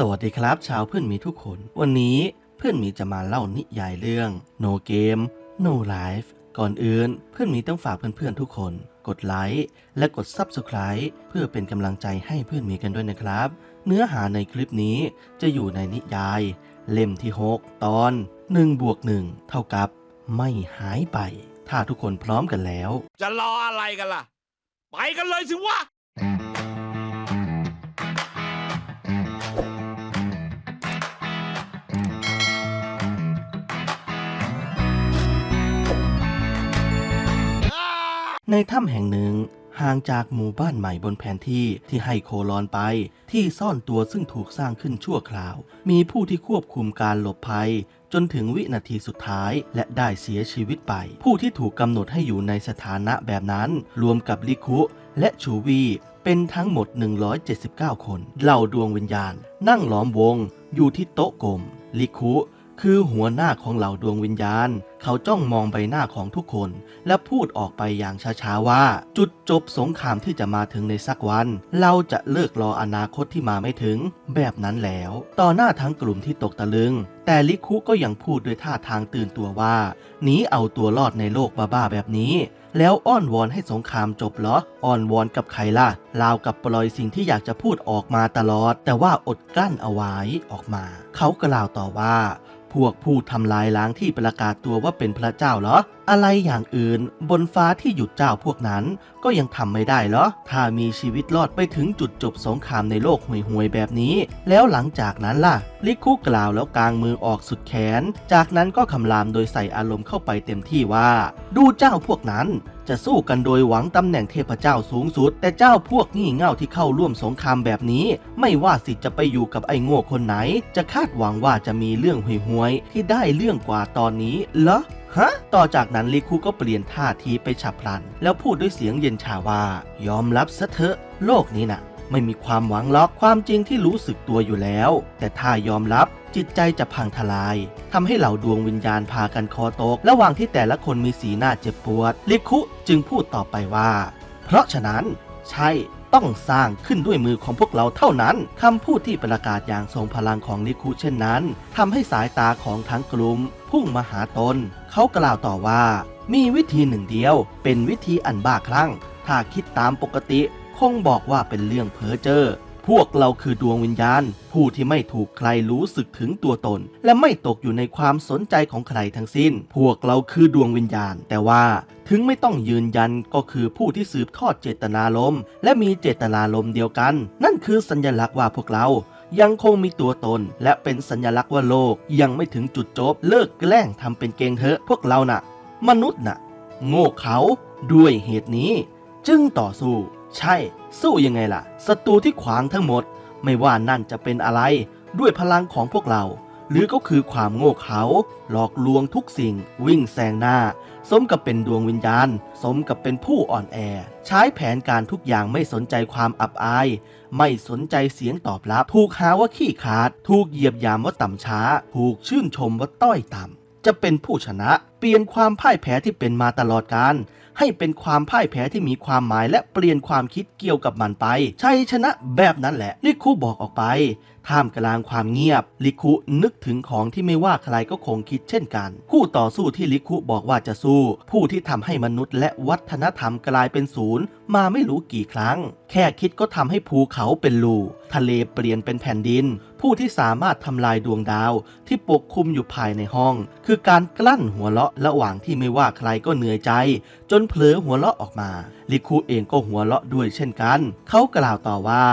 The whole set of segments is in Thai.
สวัสดีครับ ชาวเพื่อนมีทุกคน วันนี้เพื่อนมีจะมาเล่านิยายเรื่อง No Game No Life ก่อนอื่นเพื่อนมีต้องฝากเพื่อนๆทุกคน กดไลค์และกด Subscribe เพื่อเป็นกำลังใจให้เพื่อนมีกันด้วยนะครับ เนื้อหาในคลิปนี้จะอยู่ในนิยาย เล่มที่ 6 ตอน1บวก1เท่ากับ ไม่หายไป ถ้าทุกคนพร้อมกันแล้ว จะรออะไรกันล่ะ ไปกันเลยสิวะ ในถ้ำแห่งหนึ่งห่างจากหมู่บ้านใหม่บนแผนที่ที่ให้โคลอนไป ที่ซ่อนตัวซึ่งถูกสร้างขึ้นชั่วคราว มีผู้ที่ควบคุมการหลบภัย จนถึงวินาทีสุดท้ายและได้เสียชีวิตไป ผู้ที่ถูกกำหนดให้อยู่ในสถานะแบบนั้น รวมกับลิคุและชูวีเป็นทั้งหมด 179 คนเหล่าดวงวิญญาณ นั่งล้อมวง อยู่ที่โต๊ะกลมลิคุ คือหัวหน้าของเหล่าดวงวิญญาณ เขาจ้องมองใบหน้าของทุกคน และพูดออกไปอย่างช้าๆว่า จุดจบสงครามที่จะมาถึงในสักวัน เราจะเลิกรออนาคตที่มาไม่ถึง แบบนั้นแล้ว ต่อหน้าทั้งกลุ่มที่ตกตะลึง แต่ลิคุก็ยังพูดด้วยท่าทางตื่นตัวว่าหนีเอาตัวรอดในโลกบ้าๆแบบนี้แล้วอ้อนวอนให้สงครามจบเหรอ อ้อนวอนกับใครล่ะ ลาวกับปล่อยสิ่งที่อยากจะพูดออกมาตลอด แต่ว่าอดกลั้นเอาไว้ออกมา เขากล่าวต่อว่า พวกผู้ทำลายล้างที่ประกาศตัวว่าเป็นพระเจ้าเหรอ อะไรอย่างอื่น บนฟ้าที่หยุดเจ้าพวกนั้น ก็ยังทำไม่ได้เหรอ ถ้ามีชีวิตรอดไปถึงจุดจบสงครามในโลกห่วยๆแบบนี้ แล้วหลังจากนั้นล่ะ ลิคุกล่าวแล้วกางมือออกสุดแขน จากนั้นก็คำรามโดยใส่อารมณ์เข้าไปเต็มที่ว่า ดูเจ้าพวกนั้น จะสู้กันโดยหวังตำแหน่งเทพเจ้าสูงสุด แต่เจ้าพวกงี่เง่าที่เข้าร่วมสงครามแบบนี้ ไม่ว่าสิจะไปอยู่กับไอ้โง่คนไหน จะคาดหวังว่าจะมีเรื่องห่วยๆที่ได้เรื่องกว่าตอนนี้เหรอฮะ ต่อจากนั้นลิคูก็เปลี่ยนท่าทีไปฉับพลัน แล้วพูดด้วยเสียงเย็นชาว่า ยอมรับซะเถอะ โลกนี้น่ะ ไม่มีความหวังล็อกความจริงที่รู้สึกตัวอยู่แล้ว แต่ถ้ายอมรับจิตใจจะพังทลายทำให้เหล่าดวงวิญญาณพากันคอตก ระหว่างที่แต่ละคนมีสีหน้าเจ็บปวดลิคุจึงพูดต่อไปว่า เพราะฉะนั้น ใช่ต้องสร้างขึ้นด้วยมือของพวกเราเท่านั้น คำพูดที่ประกาศอย่างทรงพลังของลิคุเช่นนั้นทำให้สายตาของทั้งกลุ่มพุ่งมาหาตน เขากล่าวต่อว่า มีวิธีหนึ่งเดียว เป็นวิธีอันบ้าคลั่ง ถ้าคิดตามปกติ คงบอกว่าเป็นเรื่องเพ้อเจ้อพวกเราคือดวงวิญญาณ ผู้ที่ไม่ถูกใครรู้สึกถึงตัวตน และไม่ตกอยู่ในความสนใจของใครทั้งสิ้น พวกเราคือดวงวิญญาณ แต่ว่าถึงไม่ต้องยืนยันก็คือผู้ที่สืบทอดเจตนารมณ์และมีเจตนารมณ์เดียวกัน นั่นคือสัญลักษณ์ว่าพวกเรายังคงมีตัวตน และเป็นสัญลักษณ์ว่าโลกยังไม่ถึงจุดจบ เลิกแกล้งทำเป็นเกงเถอะพวกเราน่ะ มนุษย์น่ะ โง่เขาด้วยเหตุนี้ จึงต่อสู้ ใช่ สู้ยังไงล่ะศัตรูที่ขวางทั้งหมด ไม่ว่านั่นจะเป็นอะไร ด้วยพลังของพวกเรา หรือก็คือความโง่เขลาหลอกลวงทุกสิ่ง วิ่งแซงหน้า สมกับเป็นดวงวิญญาณ สมกับเป็นผู้อ่อนแอ ใช้แผนการทุกอย่างไม่สนใจความอับอาย ไม่สนใจเสียงตอบรับ ถูกหาว่าขี้ขาด ถูกเหยียบยามว่าต่ำช้า ถูกชื่นชมว่าต้อยต่ำจะเป็นผู้ชนะ เปลี่ยนความพ่ายแพ้ที่เป็นมาตลอดการให้เป็นความพ่ายแพ้ที่มีความหมายและเปลี่ยนความคิดเกี่ยวกับมันไป ชัยชนะแบบนั้นแหละ ลิคุบอกออกไป ท่ามกลางความเงียบ ลิคุนึกถึงของที่ไม่ว่าใครก็คงคิดเช่นกัน คู่ต่อสู้ที่ลิคุบอกว่าจะสู้ ผู้ที่ทำให้มนุษย์และวัฒนธรรมกลายเป็นศูนย์ มาไม่รู้กี่ครั้ง แค่คิดก็ทำให้ภูเขาเป็นรูทะเลเปลี่ยนเป็นแผ่นดิน ผู้ที่สามารถทำลายดวงดาวที่ปกคลุมอยู่ภายในห้อง คือการกลั้นหัวเราะระหว่างที่ไม่ว่าใครก็เหนื่อยใจ จนเผลอหัวเราะออกมา ลิคูเองก็หัวเราะด้วยเช่นกัน เขากล่าวต่อว่า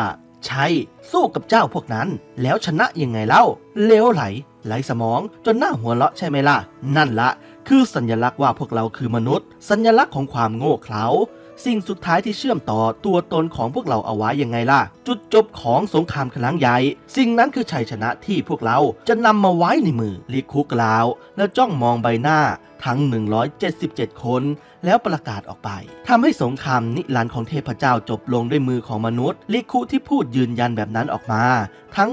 ใช่ สู้กับเจ้าพวกนั้น แล้วชนะยังไงเล่าเลวไหล ไหลสมองจนหน้าหัวเราะใช่ไหมล่ะ นั่นละ คือสัญลักษณ์ว่าพวกเราคือมนุษย์ สัญลักษณ์ของความโง่เขลา สิ่งสุดท้ายที่เชื่อมต่อตัวตนของพวกเราเอาไว้ยังไงล่ะ จุดจบของสงครามครั้งใหญ่ สิ่งนั้นคือชัยชนะที่พวกเราจะนำมาไว้ในมือลิคุกล่าว แล้วจ้องมองใบหน้าทั้ง 177 คน แล้วประกาศออกไปทำให้สงครามนิรันดร์ของเทพเจ้าจบลงด้วยมือของมนุษย์ ลิคุที่พูดยืนยันแบบนั้นออกมา ทั้ง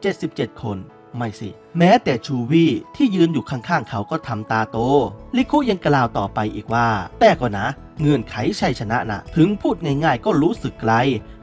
177 คน ไม่สิ แม้แต่ชูวี่ที่ยืนอยู่ข้างๆเขาก็ทำตาโต ลิคุยังกล่าวต่อไปอีกว่า แต่ก็นะ เงื่อนไขชัยชนะนะถึงพูดง่ายๆ ก็รู้สึกไกล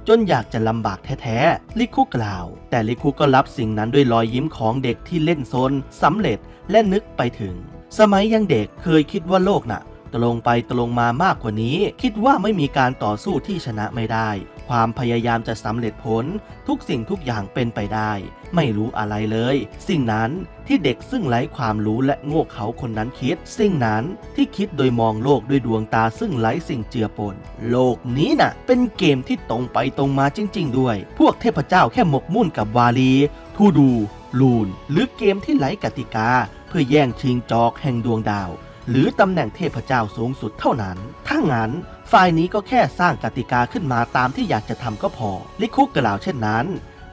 จนอยากจะลำบากแท้ๆ ลิคุกล่าว แต่ลิคุก็รับสิ่งนั้นด้วยรอยยิ้มของเด็กที่เล่นซนสำเร็จและนึกไปถึง สมัยยังเด็กเคยคิดว่าโลกน่ะตรงไปตรงมามากกว่านี้ คิดว่าไม่มีการต่อสู้ที่ชนะไม่ได้ความพยายามจะสำเร็จผล ทุกสิ่งทุกอย่างเป็นไปได้ ไม่รู้อะไรเลย สิ่งนั้นที่เด็กซึ่งไร้ความรู้และโง่เขาคนนั้นคิด สิ่งนั้นที่คิดโดยมองโลกด้วยดวงตาซึ่งไร้สิ่งเจือปน โลกนี้น่ะ เป็นเกมที่ตรงไปตรงมาจริง ๆ ด้วย พวกเทพเจ้าแค่หมกมุ่นกับวาลี ทูดู ลูน หรือเกมที่ไร้กติกา เพื่อแย่งชิงจอกแห่งดวงดาว หรือตำแหน่งเทพเจ้าสูงสุดเท่านั้น ถ้างั้น ฝ่ายนี้ก็แค่สร้างกติกาขึ้นมาตามที่อยากจะทำก็พอ ลิคุกล่าวเช่นนั้น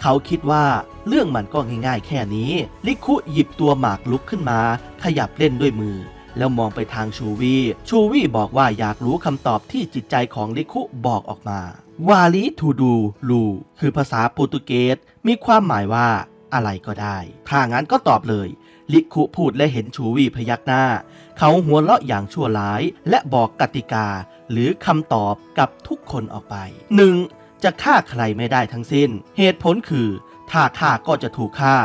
เขาคิดว่าเรื่องมันก็ง่ายๆ แค่นี้ ลิคุหยิบตัวหมากลุกขึ้นมา ขยับเล่นด้วยมือ แล้วมองไปทางชูวี ชูวีบอกว่าอยากรู้คำตอบที่จิตใจของลิคุบอกออกมาวาลิทูดูลูคือภาษาโปรตุเกสมีความหมายว่าอะไรก็ได้ ถ้างั้นก็ตอบเลย ลิคุพูดและเห็นชูวีพยักหน้า เขาหัวเราะอย่างชั่วร้าย และบอกกติกาหรือคำตอบกับทุกคนออกไป 1. จะฆ่าใครไม่ได้ทั้งสิ้น เหตุผลคือ ถ้าฆ่าก็จะถูกฆ่า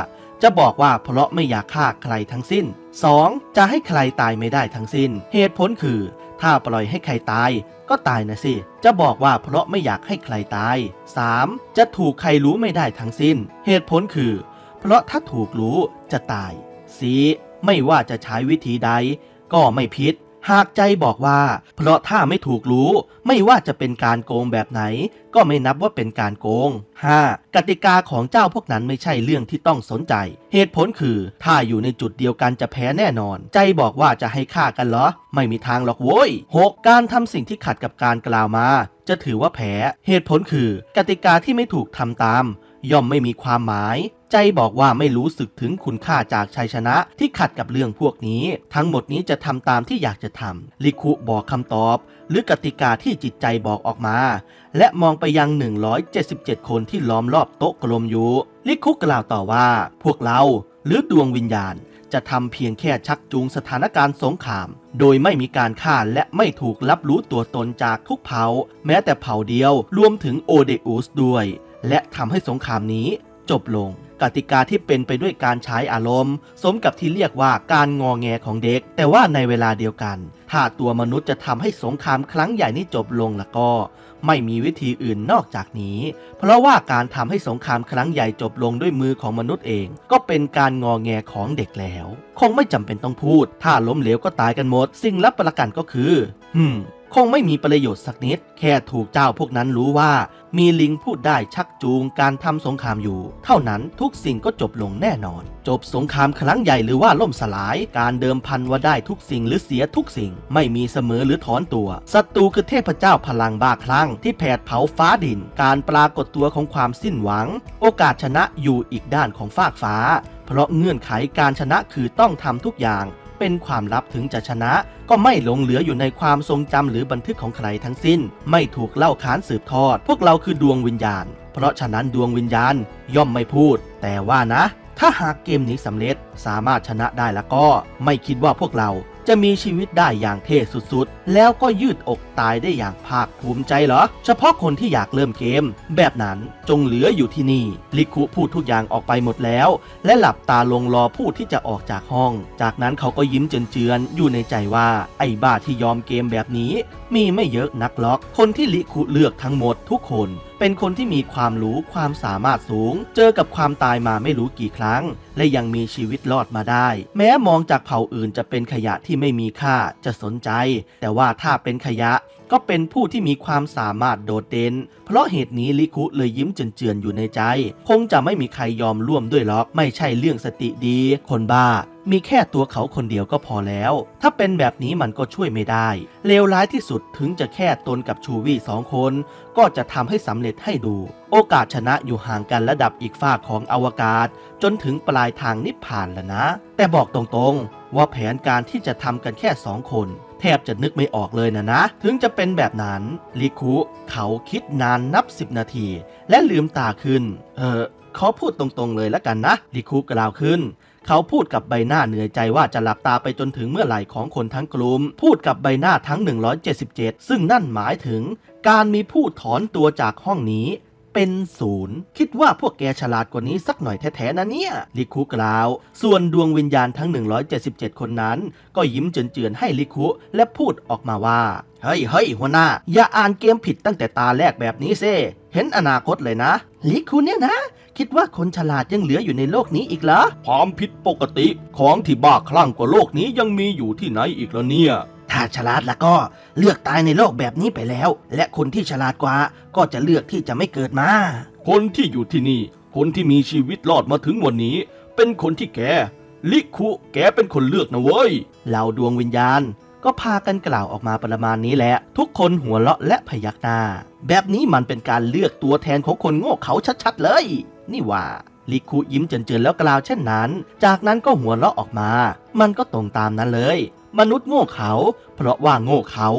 จะบอกว่าเพราะไม่อยากฆ่าใครทั้งสิ้น 2. จะให้ใครตายไม่ได้ทั้งสิ้น เหตุผลคือ ถ้าปล่อยให้ใครตาย ก็ตายนะสิ จะบอกว่าเพราะไม่อยากให้ใครตาย 3. จะถูกใครรู้ไม่ได้ทั้งสิ้น เหตุผลคือ เพราะถ้าถูกรู้จะตาย 4. ไม่ว่าจะใช้วิธีใด ก็ไม่ผิด หากใจบอกว่า เพราะถ้าไม่ถูกรู้ ไม่ว่าจะเป็นการโกงแบบไหน ก็ไม่นับว่าเป็นการโกง 5. กติกาของเจ้าพวกนั้นไม่ใช่เรื่องที่ต้องสนใจ เหตุผลคือ ถ้าอยู่ในจุดเดียวกันจะแพ้แน่นอน ใจบอกว่าจะให้ฆ่ากันเหรอ ไม่มีทางหรอกโว้ย 6. การทำสิ่งที่ขัดกับการกล่าวมาจะถือว่าแพ้ เหตุผลคือ กติกาที่ไม่ถูกทำตาม ย่อมไม่มีความหมาย ใจบอกว่าไม่รู้สึกถึงคุณค่าจากชัยชนะที่ขัดกับเรื่องพวกนี้ ทั้งหมดนี้จะทำตามที่อยากจะทำลิคุบอกคำตอบ หรือกติกาที่จิตใจบอกออกมา และมองไปยัง 177 คนที่ล้อมรอบโต๊ะกลมอยู่ลิคุกล่าวต่อว่า พวกเราหรือดวงวิญญาณจะทำเพียงแค่ชักจูงสถานการณ์สงคราม โดยไม่มีการฆ่าและไม่ถูกรับรู้ตัวตนจากทุกเผ่า แม้แต่เผ่าเดียวรวมถึงโอเดอุสด้วย และทำให้สงครามนี้จบลง กติกาที่เป็นไปด้วยการใช้อารมณ์ สมกับที่เรียกว่าการงอแงของเด็ก แต่ว่าในเวลาเดียวกัน ถ้าตัวมนุษย์จะทำให้สงครามครั้งใหญ่นี้จบลงล้วก็ ไม่มีวิธีอื่นนอกจากนี้ เพราะว่าการทำให้สงครามครั้งใหญ่จบลงด้วยมือของมนุษย์เอง ก็เป็นการงอแงของเด็กแล้ว คงไม่จำเป็นต้องพูด ถ้าล้มเหลวก็ตายกันหมด สิ่งรับประกันก็คือหืม คงไม่มีประโยชน์สักนิด แค่ถูกเจ้าพวกนั้นรู้ว่า มีลิงพูดได้ชักจูงการทำสงครามอยู่ เท่านั้นทุกสิ่งก็จบลงแน่นอน จบสงครามครั้งใหญ่หรือว่าล่มสลาย การเดิมพันว่าได้ทุกสิ่งหรือเสียทุกสิ่ง ไม่มีเสมอหรือถอนตัวศัตรูคือเทพเจ้าพลังบ้าคลั่งที่แผดเผาฟ้าดิน การปรากฏตัวของความสิ้นหวัง โอกาสชนะอยู่อีกด้านของฟากฟ้า เพราะเงื่อนไขการชนะคือต้องทำทุกอย่าง เป็นความลับถึงจะชนะ ก็ไม่หลงเหลืออยู่ในความทรงจำหรือบันทึกของใครทั้งสิ้น ไม่ถูกเล่าขานสืบทอด พวกเราคือดวงวิญญาณ เพราะฉะนั้นดวงวิญญาณย่อมไม่พูด แต่ว่านะ ถ้าหากเกมนี้สำเร็จสามารถชนะได้แล้วก็ ไม่คิดว่าพวกเราจะมีชีวิตได้อย่างเท่สุดๆ แล้วก็ยืดอกตายได้อย่างภาคภูมิใจเหรอ เฉพาะคนที่อยากเริ่มเกม แบบนั้นจงเหลืออยู่ที่นี่ ลิคุพูดทุกอย่างออกไปหมดแล้ว และหลับตาลงรอผู้ที่จะออกจากห้อง จากนั้นเขาก็ยิ้มเจือนๆอยู่ในใจว่า ไอ้บ้าที่ยอมเกมแบบนี้ มีไม่เยอะนักล็อก คนที่ลิคุเลือกทั้งหมดทุกคนเป็นคนที่มีความรู้ความสามารถสูง เจอกับความตายมาไม่รู้กี่ครั้ง และยังมีชีวิตรอดมาได้ แม้มองจากเผ่าอื่นจะเป็นขยะที่ไม่มีค่าจะสนใจ แต่ว่าถ้าเป็นขยะก็เป็นผู้ที่มีความสามารถโดดเด่น เพราะเหตุนี้ลิคุเลยยิ้มเจือนๆอยู่ในใจ คงจะไม่มีใครยอมร่วมด้วยหรอก ไม่ใช่เรื่องสติดี คนบ้า มีแค่ตัวเขาคนเดียวก็พอแล้ว ถ้าเป็นแบบนี้มันก็ช่วยไม่ได้ เลวร้ายที่สุดถึงจะแค่ตนกับชูวี่สองคน ก็จะทำให้สำเร็จให้ดู โอกาสชนะอยู่ห่างกันระดับอีกฝากของอวกาศ จนถึงปลายทางนิพพานแล้วนะ แต่บอกตรงๆ ว่าแผนการที่จะทำกันแค่สองคน แทบจะนึกไม่ออกเลยนะนะ ถึงจะเป็นแบบนั้นลิคุเขาคิดนานนับสิบนาที และลืมตาขึ้น เออขอพูดตรงๆเลยแล้วกันนะลิคุกล่าวขึ้นเขาพูดกับใบหน้าเหนื่อยใจว่าจะหลับตาไปจนถึงเมื่อไหร่ของคนทั้งกลุ่ม พูดกับใบหน้าทั้ง 177 ซึ่งนั่นหมายถึง การมีผู้ถอนตัวจากห้องนี้ เป็นศูนย์คิดว่าพวกแกฉลาดกว่านี้สักหน่อยแท้ๆนะเนี่ยลิคุกล่าว ส่วนดวงวิญญาณทั้ง 177 คนนั้น ก็ยิ้มเจือนๆให้ลิคุและพูดออกมาว่า เฮ้ยเฮ้ยหัวหน้า อย่าอ่านเกมผิดตั้งแต่ตาแรกแบบนี้เซ่เห็นอนาคตเลยนะลิคุเนี่ยนะ คิดว่าคนฉลาดยังเหลืออยู่ในโลกนี้อีกเหรอความผิดปกติของที่บ้าคลั่งกว่าโลกนี้ยังมีอยู่ที่ไหนอีกแล้วเนี่ย ถ้าฉลาดแล้วก็เลือกตายในโลกแบบนี้ไปแล้ว และคนที่ฉลาดกว่าก็จะเลือกที่จะไม่เกิดมา คนที่อยู่ที่นี่ คนที่มีชีวิตรอดมาถึงวันนี้ เป็นคนที่แกลิคุแกเป็นคนเลือกนะเว้ยเหล่าดวงวิญญาณ ก็พากันกล่าวออกมาประมาณนี้แหละ ทุกคนหัวเราะและพยักหน้า แบบนี้มันเป็นการเลือกตัวแทนของคนโง่เขาชัดๆเลย นี่ว่าลิคุยิ้มเจินๆแล้วกล่าวเช่นนั้น จากนั้นก็หัวเราะออกมา มันก็ตรงตามนั้นเลย มนุษย์โง่เขา เพราะว่าโง่เขา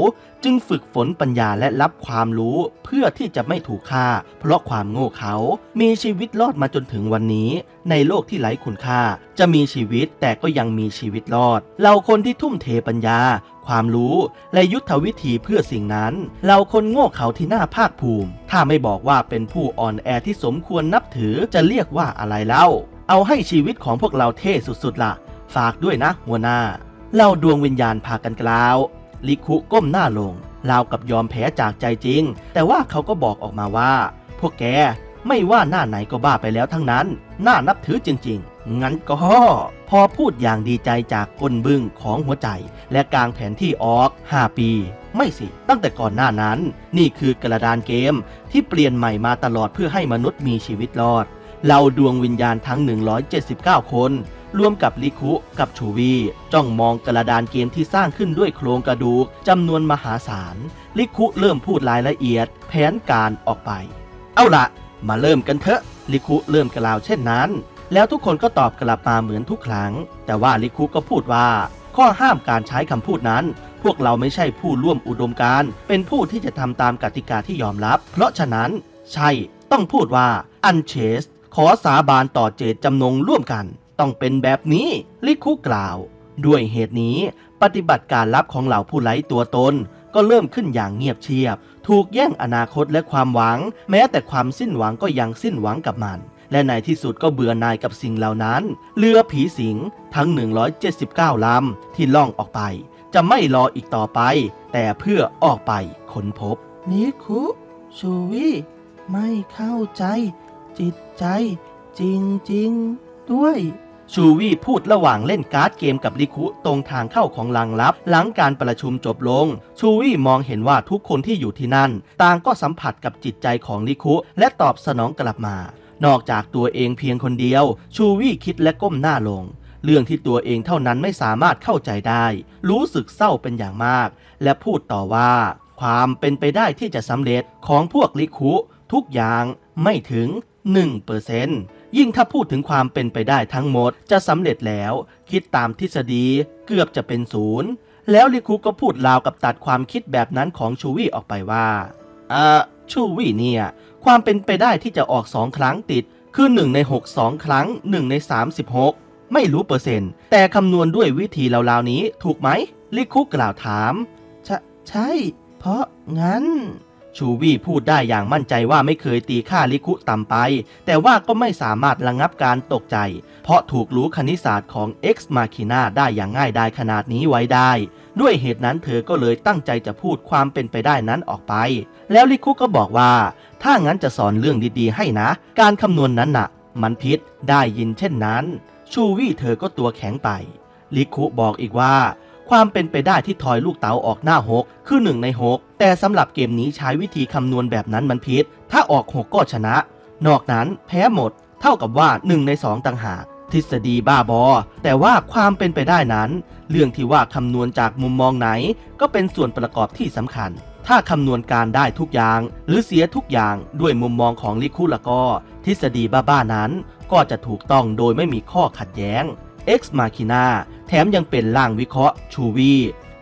จึงฝึกฝนปัญญาและรับความรู้เพื่อที่จะไม่ถูกฆ่า เพราะความโง่เขามีชีวิตรอดมาจนถึงวันนี้ ในโลกที่ไร้คุณค่า จะมีชีวิตแต่ก็ยังมีชีวิตรอด เราคนที่ทุ่มเทปัญญา ความรู้และยุทธวิธีเพื่อสิ่งนั้น เราคนโง่เขาที่น่าภาคภูมิ ถ้าไม่บอกว่าเป็นผู้อ่อนแอที่สมควรนับถือจะเรียกว่าอะไรเล่า เอาให้ชีวิตของพวกเราเท่สุดๆล่ะ ฝากด้วยนะหัวหน้า เล่าดวงวิญญาณพากันกล่าว ลิคุก้มหน้าลงราวกับยอมแพ้จากใจจริง แต่ว่าเขาก็บอกออกมาว่า พวกแกไม่ว่าหน้าไหนก็บ้าไปแล้วทั้งนั้น น่านับถือจริง ๆ งั้นก็ พอพูดอย่างดีใจจากก้นบึ้งของหัวใจ และกลางแผนที่ออก 5 ปี ไม่สิ ตั้งแต่ก่อนหน้านั้น นี่คือกระดานเกมที่เปลี่ยนใหม่มาตลอดเพื่อให้มนุษย์มีชีวิตรอด เราดวงวิญญาณทั้ง 179 คน รวมกับลิคุกับชูวี จ้องมองกระดานเกมที่สร้างขึ้นด้วยโครงกระดูกจำนวนมหาศาล ลิคุเริ่มพูดรายละเอียด แผนการออกไป เอาละมาเริ่มกันเถอะ ลิคุเริ่มกล่าวเช่นนั้น แล้วทุกคนก็ตอบกลับมาเหมือนทุกครั้ง แต่ว่าลิคุก็พูดว่า ข้อห้ามการใช้คำพูดนั้น พวกเราไม่ใช่ผู้ร่วมอุดมการ เป็นผู้ที่จะทำตามกติกาที่ยอมรับ เพราะฉะนั้น ใช่ ต้องพูดว่าอันเชสขอสาบานต่อเจตจำนงร่วมกัน ต้องเป็นแบบนี้ ลิคุกล่าว ด้วยเหตุนี้ ปฏิบัติการลับของเหล่าผู้ไร้ตัวตน ก็เริ่มขึ้นอย่างเงียบเชียบ ถูกแย่งอนาคตและความหวัง แม้แต่ความสิ้นหวังก็ยังสิ้นหวังกับมัน และในที่สุดก็เบื่อหน่ายกับสิ่งเหล่านั้น เรือผีสิงทั้ง 179 ลำที่ล่องออกไป จะไม่รออีกต่อไป แต่เพื่อออกไปค้นพบนิคุชูวิไม่เข้าใจ จิตใจ จริง ๆ ด้วย ชูวี่พูดระหว่างเล่นการ์ดเกมกับลิคุตรงทางเข้าของลังลับ หลังการประชุมจบลง ชูวี่มองเห็นว่าทุกคนที่อยู่ที่นั่น ต่างก็สัมผัสกับจิตใจของลิคุและตอบสนองกลับมา นอกจากตัวเองเพียงคนเดียว ชูวี่คิดและก้มหน้าลง เรื่องที่ตัวเองเท่านั้นไม่สามารถเข้าใจได้ รู้สึกเศร้าเป็นอย่างมาก และพูดต่อว่า ความเป็นไปได้ที่จะสำเร็จของพวกลิคุทุกอย่างไม่ถึง1% ยิ่งถ้าพูดถึงความเป็นไปได้ทั้งหมดจะสำเร็จแล้ว คิดตามทฤษฎีเกือบจะเป็นศูนย์แล้วลิคุก็พูดราวกับตัดความคิดแบบนั้นของชูวี่ออกไปว่าเอ่อชูวี่เนี่ย ความเป็นไปได้ที่จะออกสองครั้งติด คือ1ใน6 2 ครั้ง 1 ใน 36 ไม่รู้เปอร์เซ็นต์ แต่คำนวณด้วยวิธีราวๆนี้ถูกไหมลิคุกล่าวถาม ใช่ เพราะงั้น ชูวี่พูดได้อย่างมั่นใจว่าไม่เคยตีค่าลิคุต่ำไป แต่ว่าก็ไม่สามารถระงับการตกใจ เพราะถูกรู้คณิตศาสตร์ของ X Machina ได้อย่างง่ายดายขนาดนี้ไว้ได้ ด้วยเหตุนั้นเธอก็เลยตั้งใจจะพูดความเป็นไปได้นั้นออกไป แล้วลิคุก็บอกว่า ถ้างั้นจะสอนเรื่องดีๆ ให้นะ การคำนวณนนั้นน่ะ มันพิษได้ยินเช่นนั้น ชูวี่เธอก็ตัวแข็งไป ลิคุบอกอีกว่า ความเป็นไปได้ที่ทอยลูกเต๋าออกหน้าหกคือหนึ่งในหกแต่สำหรับเกมนี้ใช้วิธีคำนวณแบบนั้นมันพิษ ถ้าออกหกก็ชนะ นอกนั้นแพ้หมด เท่ากับว่าหนึ่งในสองต่างหากทฤษฎีบ้าบอ แต่ว่าความเป็นไปได้นั้น เรื่องที่ว่าคำนวณจากมุมมองไหน ก็เป็นส่วนประกอบที่สำคัญ ถ้าคำนวณการได้ทุกอย่าง หรือเสียทุกอย่างด้วยมุมมองของลิคุละก็ ทฤษฎีบ้าๆนั้น ก็จะถูกต้องโดยไม่มีข้อขัดแย้ง X Machina แถมยังเป็นล่างวิเคราะห์ชูวี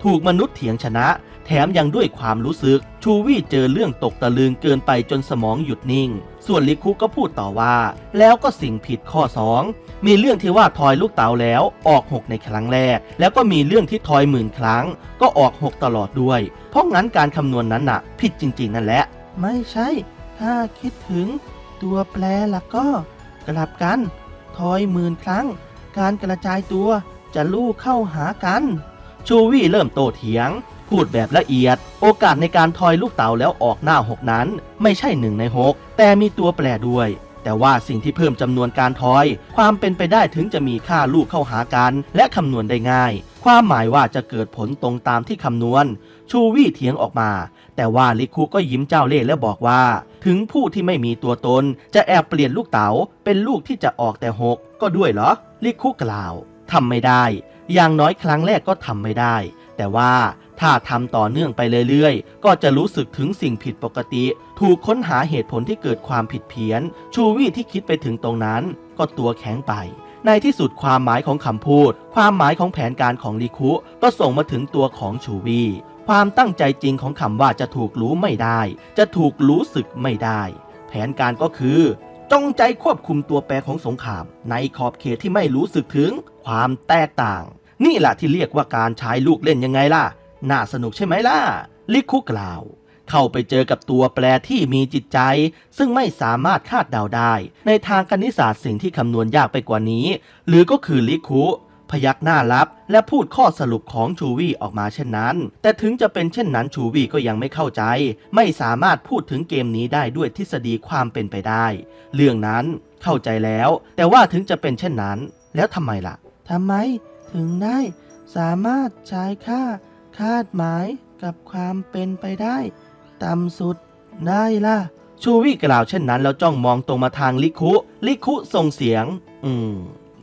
ถูกมนุษย์เถียงชนะ แถมยังด้วยความรู้สึก ชูวี่เจอเรื่องตกตะลึงเกินไปจนสมองหยุดนิ่ง ส่วนลิคุก็พูดต่อว่า แล้วก็สิ่งผิดข้อ 2 มีเรื่องที่ว่าทอยลูกเต๋าแล้วออก 6 ในครั้งแรก แล้วก็มีเรื่องที่ทอยหมื่นครั้ง ก็ออก 6 ตลอดด้วย เพราะงั้นการคำนวณนนั้นน่ะ ผิดจริง ๆ นั่นแหละ ไม่ใช่ ถ้าคิดถึง ตัวแปรล่ะก็ กลับกัน ทอยหมื่นครั้ง การกระจายตัวจะลู่เข้าหากัน ชูวี่เริ่มโตเถียง พูดแบบละเอียด โอกาสในการทอยลูกเต๋าแล้วออกหน้าหกนั้น ไม่ใช่หนึ่งในหกแต่มีตัวแปรด้วย แต่ว่าสิ่งที่เพิ่มจำนวนการทอย ความเป็นไปได้ถึงจะมีค่าลูกเข้าหากัน และคำนวณได้ง่าย ความหมายว่าจะเกิดผลตรงตามที่คำนวณ ชูวี่เถียงออกมา แต่ว่าลิคุก็ยิ้มเจ้าเล่ห์และบอกว่า ถึงผู้ที่ไม่มีตัวตน จะแอบเปลี่ยนลูกเต๋าเป็นลูกที่จะออกแต่หกก็ด้วยเหรอ ลิคุกล่าวทำไม่ได้ อย่างน้อยครั้งแรกก็ทำไม่ได้ แต่ว่าถ้าทำต่อเนื่องไปเรื่อยๆ ก็จะรู้สึกถึงสิ่งผิดปกติ ถูกค้นหาเหตุผลที่เกิดความผิดเพี้ยน ชูวี่ที่คิดไปถึงตรงนั้น ก็ตัวแข็งไปในที่สุดความหมายของคำพูด ความหมายของแผนการของลิคุ ก็ส่งมาถึงตัวของชูวี่ ความตั้งใจจริงของคำว่าจะถูกรู้ไม่ได้ จะถูกรู้สึกไม่ได้ แผนการก็คือ จงใจควบคุมตัวแปรของสงคราม ในขอบเขตที่ไม่รู้สึกถึงความแตกต่าง นี่แหละที่เรียกว่าการใช้ลูกเล่นยังไงล่ะ น่าสนุกใช่ไหมล่ะ ลิคุกล่าว เข้าไปเจอกับตัวแปรที่มีจิตใจ ซึ่งไม่สามารถคาดเดาได้ ในทางคณิตศาสตร์สิ่งที่คำนวณยากไปกว่านี้ หรือก็คือลิคุ พยักหน้ารับ และพูดข้อสรุปของชูวี่ออกมาเช่นนั้น แต่ถึงจะเป็นเช่นนั้นชูวี่ก็ยังไม่เข้าใจ ไม่สามารถพูดถึงเกมนี้ได้ด้วยทฤษฎีความเป็นไปได้ เรื่องนั้นเข้าใจแล้ว แต่ว่าถึงจะเป็นเช่นนั้น แล้วทำไมล่ะทำไมถึงได้ สามารถใช้ค่าคาดหมายกับความเป็นไปได้ต่ำสุดได้ล่ะ ชูวี่กล่าวเช่นนั้นแล้วจ้องมองตรงมาทางลิคุ ลิคุส่งเสียง อืม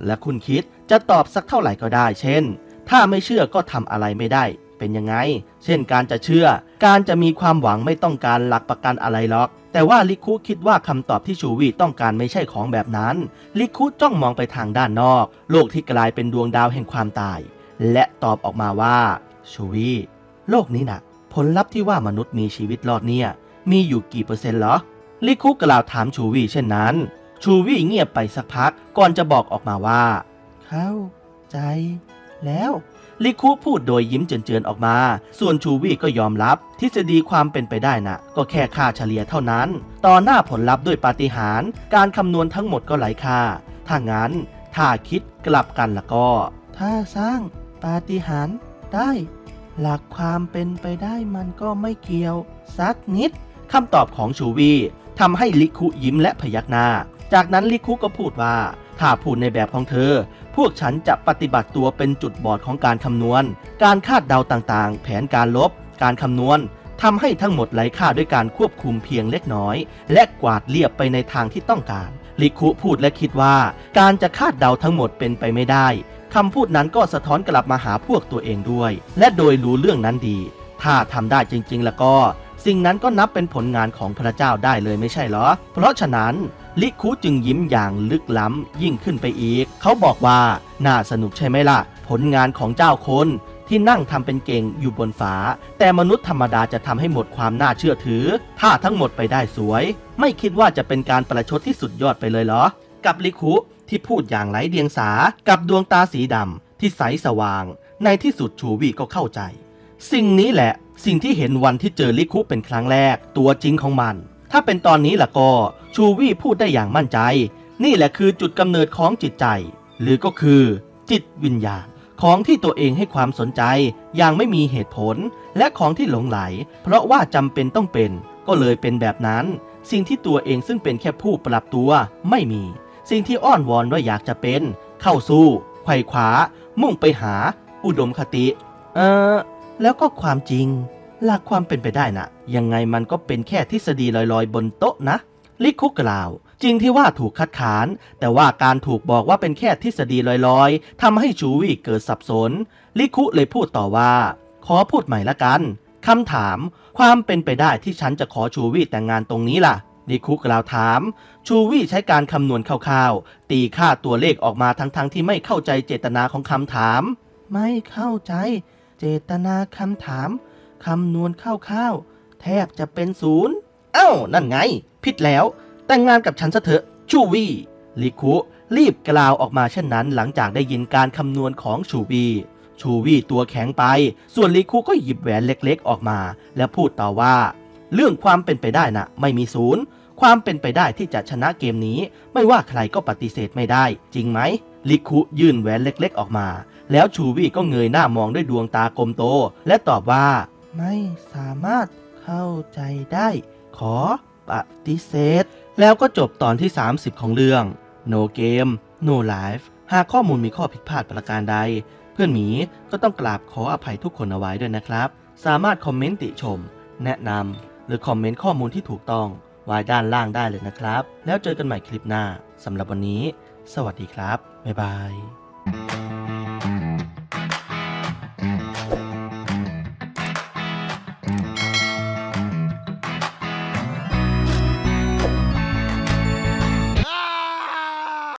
และคุณคิด จะตอบสักเท่าไหร่ก็ได้ เช่น ถ้าไม่เชื่อก็ทำอะไรไม่ได้ เป็นยังไง เช่นการจะเชื่อ การจะมีความหวังไม่ต้องการหลักประกันอะไรหรอก แต่ว่าลิคุคิดว่าคำตอบที่ชูวีต้องการไม่ใช่ของแบบนั้น ลิคุจ้องมองไปทางด้านนอก โลกที่กลายเป็นดวงดาวแห่งความตาย และตอบออกมาว่า ชูวีโลกนี้นะ่ะ ผลลัพธ์ที่ว่ามนุษย์มีชีวิตรอดเนี่ย มีอยู่กี่เปอร์เซ็นต์หรอ ลิคุกล่าวถามชูวีเช่นนั้น ชูวีเงียบไปสักพักก่อนจะบอกออกมาว่า เข้าใจแล้วลิคุพูดโดยยิ้มเจือนๆออกมา ส่วนชูวี่ก็ยอมรับ ทฤษฎีความเป็นไปได้นะก็แค่ค่าเฉลี่ยเท่านั้น ต่อหน้าผลลัพธ์ด้วยปาฏิหาริย์การคำนวณทั้งหมดก็ไร้ค่า ถ้างั้น ถ้าคิดกลับกันละก็ ถ้าสร้างปาฏิหาริย์ได้ หลักความเป็นไปได้มันก็ไม่เกี่ยว สักนิดคำตอบของชูวีทำให้ลิคุยิ้มและพยักหน้า จากนั้นลิคุก็พูดว่า ถ้าพูดในแบบของเธอ พวกฉันจะปฏิบัติตัวเป็นจุดบอดของการคำนวณ การคาดเดาต่างๆ แผนการลบ การคำนวณทำให้ทั้งหมดไร้ค่าด้วยการควบคุมเพียงเล็กน้อย และกวาดเรียบไปในทางที่ต้องการลิคุพูดและคิดว่า การจะคาดเดาทั้งหมดเป็นไปไม่ได้คำพูดนั้นก็สะท้อนกลับมาหาพวกตัวเองด้วย และโดยรู้เรื่องนั้นดี ถ้าทำได้จริง ๆ แล้วก็ สิ่งนั้นก็นับเป็นผลงานของพระเจ้าได้เลยไม่ใช่เหรอ เพราะฉะนั้น ลิคุจึงยิ้มอย่างลึกล้ำยิ่งขึ้นไปอีก เขาบอกว่าน่าสนุกใช่ไหมล่ะ ผลงานของเจ้าคนที่นั่งทำเป็นเก่งอยู่บนฟ้าแต่มนุษย์ธรรมดาจะทำให้หมดความน่าเชื่อถือ ถ้าทั้งหมดไปได้สวย ไม่คิดว่าจะเป็นการประชดที่สุดยอดไปเลยเหรอ กับลิคุที่พูดอย่างไร้เดียงสา กับดวงตาสีดำที่ใสสว่าง ในที่สุดชูวีก็เข้าใจ สิ่งนี้แหละ สิ่งที่เห็นวันที่เจอลิคุเป็นครั้งแรก ตัวจริงของมัน ถ้าเป็นตอนนี้ล่ะก็ชูวี่พูดได้อย่างมั่นใจ นี่แหละคือจุดกำเนิดของจิตใจ หรือก็คือ จิตวิญญาณของที่ตัวเองให้ความสนใจ อย่างไม่มีเหตุผล และของที่หลงไหล เพราะว่าจำเป็นต้องเป็น ก็เลยเป็นแบบนั้น สิ่งที่ตัวเองซึ่งเป็นแค่ผู้ปรับตัวไม่มี สิ่งที่อ้อนวอนว่าอยากจะเป็น เข้าสู้ไขว่คว้า มุ่งไปหา อุดมคติ เออแล้วก็ความจริง หลักความเป็นไปได้นะยังไงมันก็เป็นแค่ทฤษฎีลอยๆ บนโต๊ะนะ ลิคุกกล่าว จริงที่ว่าถูกคัดค้าน แต่ว่าการถูกบอกว่าเป็นแค่ทฤษฎีลอยๆทำให้ชูวี่เกิดสับสน ลิคุเลยพูดต่อว่า ขอพูดใหม่ละกันคำถาม ความเป็นไปได้ที่ฉันจะขอชูวี่แต่งงานตรงนี้ล่ะลิคุกล่าวถาม ชูวี่ใช้การคำนวณคร่าวๆ ตีค่าตัวเลขออกมาทั้งๆที่ไม่เข้าใจเจตนาของคำถาม ไม่เข้าใจ เจตนาคำถาม คำนวณคร่าวๆแทบจะเป็นศูนย์เอ้า นั่นไง ผิดแล้ว แต่งงานกับฉันซะเถอะชูวีลิคุรีบกล่าวออกมาเช่นนั้น หลังจากได้ยินการคำนวณของชูวีชูวีตัวแข็งไป ส่วนลิคุก็หยิบแหวนเล็กๆออกมา แล้วพูดต่อว่า เรื่องความเป็นไปได้นะไม่มีศูนย์ความเป็นไปได้ที่จะชนะเกมนี้ ไม่ว่าใครก็ปฏิเสธไม่ได้ จริงไหมลิคุยื่นแหวนเล็กๆออกมา แล้วชูวี่ก็เงยหน้ามองด้วยดวงตากลมโต และตอบว่า ไม่สามารถเข้าใจได้ ขอปฏิเสธ แล้วก็จบตอนที่ 30 ของเรื่อง No Game No Life หากข้อมูลมีข้อผิดพลาดประการใด เพื่อนหมีก็ต้องกราบขออภัยทุกคนเอาไว้ด้วยนะครับ สามารถคอมเมนต์ติชม แนะนำหรือคอมเมนต์ข้อมูลที่ถูกต้องไว้ด้านล่างได้เลยนะครับ แล้วเจอกันใหม่คลิปหน้าสำหรับวันนี้ สวัสดีครับ บ๊ายบาย